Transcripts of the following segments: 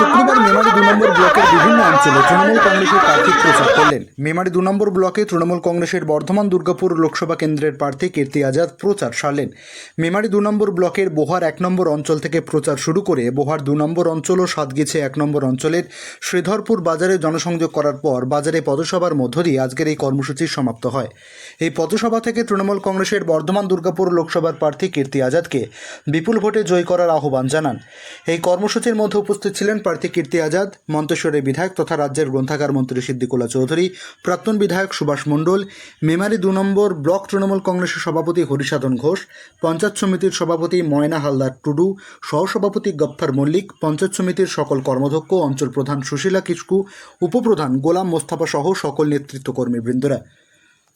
শুক্রবার মেমারি দু নম্বর ব্লকের বিভিন্ন অঞ্চলে তৃণমূল কংগ্রেসের প্রার্থী প্রচার করলেন। মেমারি দু নম্বর ব্লকে তৃণমূল কংগ্রেসের বর্ধমান, দুর্গাপুর লোকসভা কেন্দ্রের প্রার্থী কীর্তি আজাদ প্রচার সারলেন। মেমারি দু নম্বর ব্লকের বোহার এক নম্বর অঞ্চল থেকে প্রচার শুরু করে বোহার দু নম্বর অঞ্চল ও সাতগিছে এক নম্বর অঞ্চলের শ্রীধরপুর বাজারে জনসংযোগ করার পর বাজারে পদসভার মধ্য দিয়ে আজকের এই কর্মসূচি সমাপ্ত হয়। এই পদসভা থেকে তৃণমূল কংগ্রেসের বর্ধমান, দুর্গাপুর লোকসভার প্রার্থী কীর্তি আজাদকে বিপুল ভোটে জয় করার আহ্বান জানান। এই কর্মসূচির মধ্যে উপস্থিত ছিলেন প্রার্থী কীর্তি আজাদ, মন্তেশ্বরের বিধায়ক তথা রাজ্যের গ্রন্থাগার মন্ত্রী সিদ্দিকুল্লা চৌধুরী, প্রাক্তন বিধায়ক সুভাষ মণ্ডল, মেমারি দু নম্বর ব্লক তৃণমূল কংগ্রেসের সভাপতি হরিসাধন ঘোষ, পঞ্চায়েত সমিতির সভাপতি ময়না হালদার টুডু, সহসভাপতি গফফার মল্লিক, পঞ্চায়েত সমিতির সকল কর্মধ্যক্ষ, অঞ্চল প্রধান সুশীলা কিস্কু উপপ্রধান গোলাম মোস্তাফা সহ সকল নেতৃত্বকর্মী বৃন্দরা।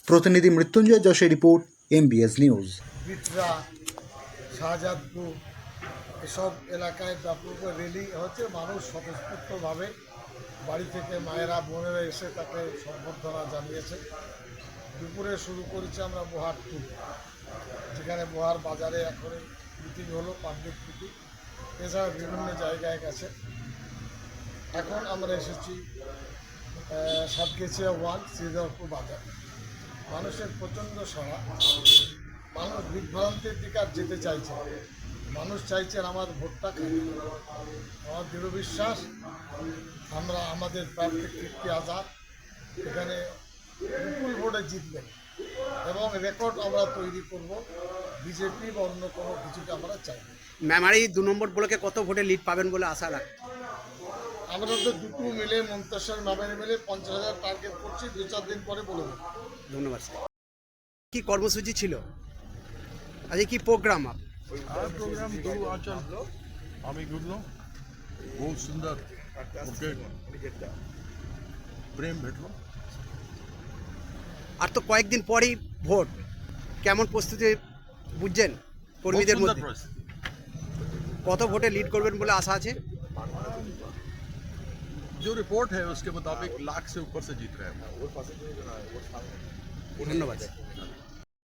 প্রতিনিধি মৃত্যুঞ্জয় যশের রিপোর্ট, এমবিএস নিউজ। এসব এলাকায় ব্যাপক র্যালি হচ্ছে মানুষ স্বতঃস্ফূর্তভাবে বাড়ি থেকে মায়েরা বোনেরা এসে তাকে সম্বর্ধনা জানিয়েছে। দুপুরে শুরু করেছি আমরা বোহার টু যেখানে বোহার বাজারে এখন মিটিং হলো পাবলিক মিটিং। এছাড়া বিভিন্ন জায়গায় গেছে। এখন আমরা এসেছি আহ, সাতগেছিয়া ওয়ান শ্রীধরপুর বাজার। মানুষের প্রচণ্ড সভা মানুষ বিভ্রান্তির দিকে আর যেতে চাইছে। মানুষ চাইছেন আমার ভোটটা আমার দৃঢ় বিশ্বাস আমরা আমাদের প্রার্থী কীর্তি আজাদ। এখানে বিপুল ভোটে জিতবেন এবং রেকর্ড আমরা তৈরি করব। বিজেপি বা অন্য কোনো কিছুকে আমরা চাই না। মেমারি দু নম্বর ব্লকে কত ভোটে লিড পাবেন বলে আশা রাখ আমরা তো দুটো মিলে মন্তেশ্বর নামের মিলে পঞ্চাশ হাজার টার্গেট করছি দু চার দিন পরে বলে ধন্যবাদ স্যার। কি কর্মসূচি ছিল? আজকে কি প্রোগ্রাম আপ આ પ્રોગ્રામ ગુરુ આચલ আমি ঘুরলো বহুত সুন্দর ওকে প্রেম ভেটলো আর তো কয়েকদিন পরেই ভোট কেমন প্রস্তুতি বুঝছেন কর্মীদের মধ্যে কত ভোটে লিড করবেন বলে আশা আছে जो रिपोर्ट है उसके मुताबिक लाख से ऊपर से जीत रहे हैं ধন্যবাদ